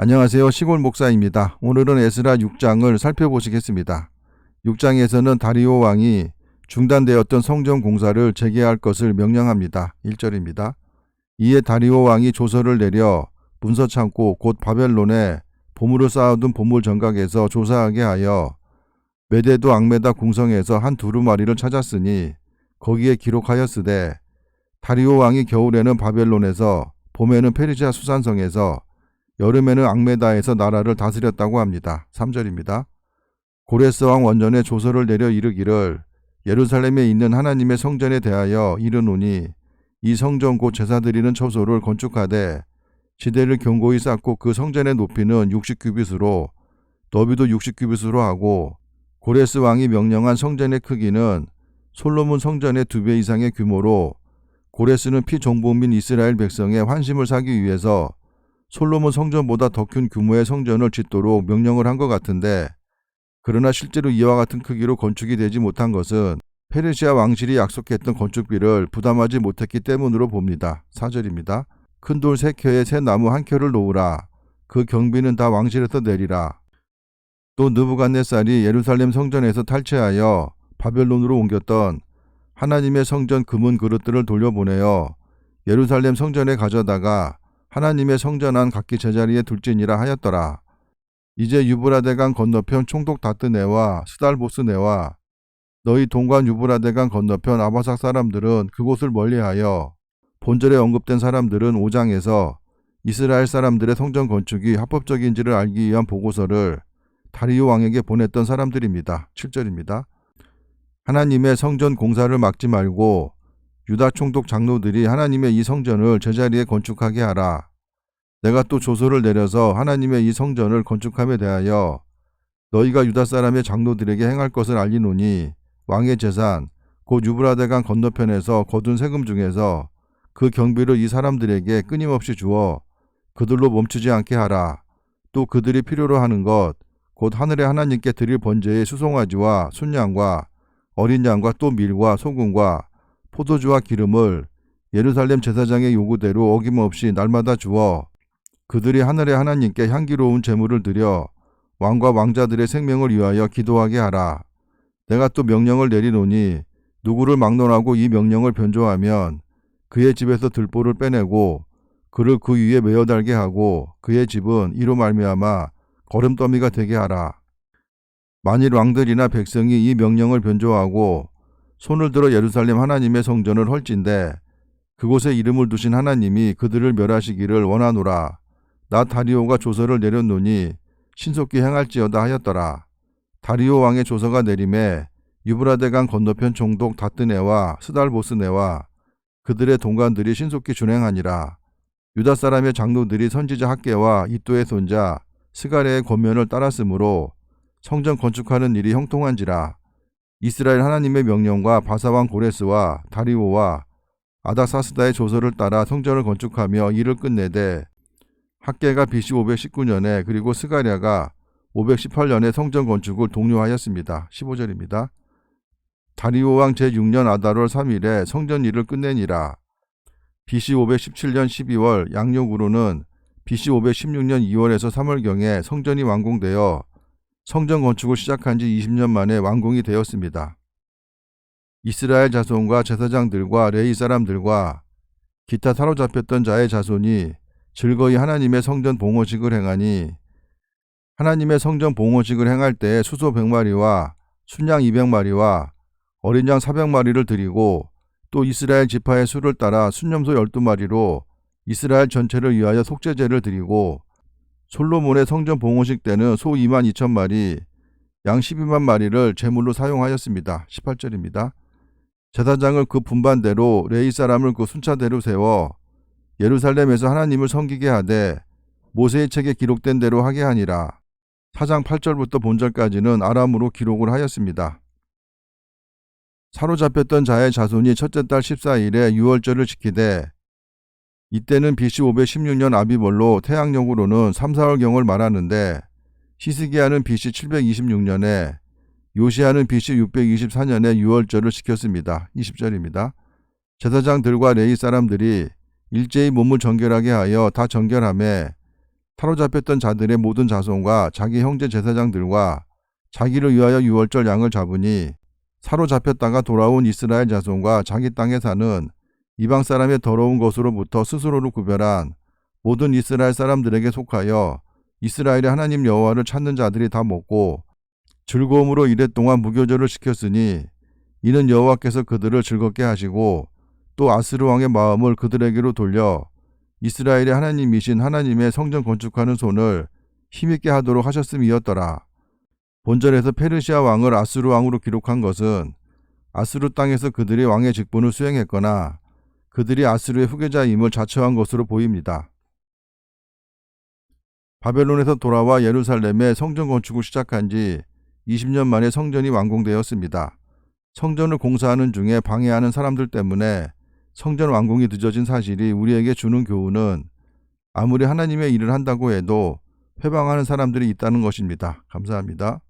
안녕하세요. 시골 목사입니다. 오늘은 에스라 6장을 살펴보시겠습니다. 6장에서는 다리오 왕이 중단되었던 성전 공사를 재개할 것을 명령합니다. 1절입니다. 이에 다리오 왕이 조서를 내려 문서 창고 곧 바벨론에 보물을 쌓아둔 보물 정각에서 조사하게 하여 메데도 앙메다 궁성에서 한 두루마리를 찾았으니 거기에 기록하였으되 다리오 왕이 겨울에는 바벨론에서 봄에는 페르시아 수산성에서 여름에는 앙메다에서 나라를 다스렸다고 합니다. 3절입니다. 고레스 왕 원전에 조서를 내려 이르기를 예루살렘에 있는 하나님의 성전에 대하여 이르노니 이 성전 곧 제사 드리는 처소를 건축하되 지대를 견고히 쌓고 그 성전의 높이는 60규빗으로 너비도 60규빗으로 하고 고레스 왕이 명령한 성전의 크기는 솔로몬 성전의 두 배 이상의 규모로 고레스는 피종복민 이스라엘 백성의 환심을 사기 위해서 솔로몬 성전보다 더 큰 규모의 성전을 짓도록 명령을 한 것 같은데 그러나 실제로 이와 같은 크기로 건축이 되지 못한 것은 페르시아 왕실이 약속했던 건축비를 부담하지 못했기 때문으로 봅니다. 4절입니다. 큰 돌 세 켜에 새 나무 한 켜를 놓으라. 그 경비는 다 왕실에서 내리라. 또 느부갓네살이 예루살렘 성전에서 탈취하여 바벨론으로 옮겼던 하나님의 성전 금은 그릇들을 돌려보내어 예루살렘 성전에 가져다가 하나님의 성전 안 각기 제자리에 둘지니라 하였더라. 이제 유브라데강 건너편 총독 다뜨네와 스달보스네와 너희 동관 유브라데강 건너편 아바삭 사람들은 그곳을 멀리하여 본절에 언급된 사람들은 5장에서 이스라엘 사람들의 성전 건축이 합법적인지를 알기 위한 보고서를 다리오 왕에게 보냈던 사람들입니다. 7절입니다. 하나님의 성전 공사를 막지 말고 유다 총독 장로들이 하나님의 이 성전을 제자리에 건축하게 하라. 내가 또 조서를 내려서 하나님의 이 성전을 건축함에 대하여 너희가 유다 사람의 장로들에게 행할 것을 알리노니 왕의 재산 곧 유브라데강 건너편에서 거둔 세금 중에서 그 경비를 이 사람들에게 끊임없이 주어 그들로 멈추지 않게 하라. 또 그들이 필요로 하는 것 곧 하늘의 하나님께 드릴 번제의 수송아지와 순양과 어린 양과 또 밀과 소금과 포도주와 기름을 예루살렘 제사장의 요구대로 어김없이 날마다 주어 그들이 하늘의 하나님께 향기로운 제물을 드려 왕과 왕자들의 생명을 위하여 기도하게 하라. 내가 또 명령을 내리노니 누구를 막론하고 이 명령을 변조하면 그의 집에서 들보를 빼내고 그를 그 위에 메어 달게 하고 그의 집은 이로 말미암아 거름더미가 되게 하라. 만일 왕들이나 백성이 이 명령을 변조하고 손을 들어 예루살렘 하나님의 성전을 헐진대 그곳에 이름을 두신 하나님이 그들을 멸하시기를 원하노라. 나 다리오가 조서를 내렸노니 신속히 행할지어다 하였더라. 다리오 왕의 조서가 내림에 유브라데강 건너편 총독 다뜨네와 스달보스네와 그들의 동관들이 신속히 준행하니라. 유다 사람의 장로들이 선지자 학계와 이또의 손자 스가랴의 권면을 따랐으므로 성전 건축하는 일이 형통한지라. 이스라엘 하나님의 명령과 바사왕 고레스와 다리오와 아닥사스다의 조서를 따라 성전을 건축하며 일을 끝내되 학계가 BC 519년에 그리고 스가랴가 518년에 성전 건축을 독려하였습니다. 15절입니다. 다리오 왕 제6년 아다롤 3일에 성전 일을 끝내니라. BC 517년 12월 양력으로는 BC 516년 2월에서 3월경에 성전이 완공되어 성전 건축을 시작한 지 20년 만에 완공이 되었습니다. 이스라엘 자손과 제사장들과 레이 사람들과 기타 사로잡혔던 자의 자손이 즐거이 하나님의 성전 봉헌식을 행하니 하나님의 성전 봉헌식을 행할 때 수소 100마리와 순양 200마리와 어린 양 400마리를 드리고 또 이스라엘 지파의 수를 따라 순념소 12마리로 이스라엘 전체를 위하여 속죄제를 드리고 솔로몬의 성전 봉헌식 때는 소 2만 2천 마리, 양 12만 마리를 제물로 사용하였습니다. 18절입니다. 제사장을 그 분반대로 레이 사람을 그 순차대로 세워 예루살렘에서 하나님을 섬기게 하되 모세의 책에 기록된 대로 하게 하니라. 4장 8절부터 본절까지는 아람으로 기록을 하였습니다. 사로잡혔던 자의 자손이 첫째 달 14일에 유월절을 지키되 이때는 BC 516년 아비벌로 태양력으로는 3, 4월경을 말하는데 히스기야는 BC 726년에 요시아는 BC 624년에 유월절을 지켰습니다. 20절입니다. 제사장들과 레이 사람들이 일제히 몸을 정결하게 하여 다 정결함에 사로잡혔던 자들의 모든 자손과 자기 형제 제사장들과 자기를 위하여 유월절 양을 잡으니 사로잡혔다가 돌아온 이스라엘 자손과 자기 땅에 사는 이방 사람의 더러운 것으로부터 스스로를 구별한 모든 이스라엘 사람들에게 속하여 이스라엘의 하나님 여호와를 찾는 자들이 다 먹고 즐거움으로 이랫동안 무교절을 시켰으니 이는 여호와께서 그들을 즐겁게 하시고 또 아스르 왕의 마음을 그들에게로 돌려 이스라엘의 하나님이신 하나님의 성전 건축하는 손을 힘있게 하도록 하셨음이었더라. 본절에서 페르시아 왕을 아스루 왕으로 기록한 것은 아스루 땅에서 그들이 왕의 직분을 수행했거나 그들이 아스루의 후계자임을 자처한 것으로 보입니다. 바벨론에서 돌아와 예루살렘의 성전 건축을 시작한 지 20년 만에 성전이 완공되었습니다. 성전을 공사하는 중에 방해하는 사람들 때문에 성전 완공이 늦어진 사실이 우리에게 주는 교훈은 아무리 하나님의 일을 한다고 해도 회방하는 사람들이 있다는 것입니다. 감사합니다.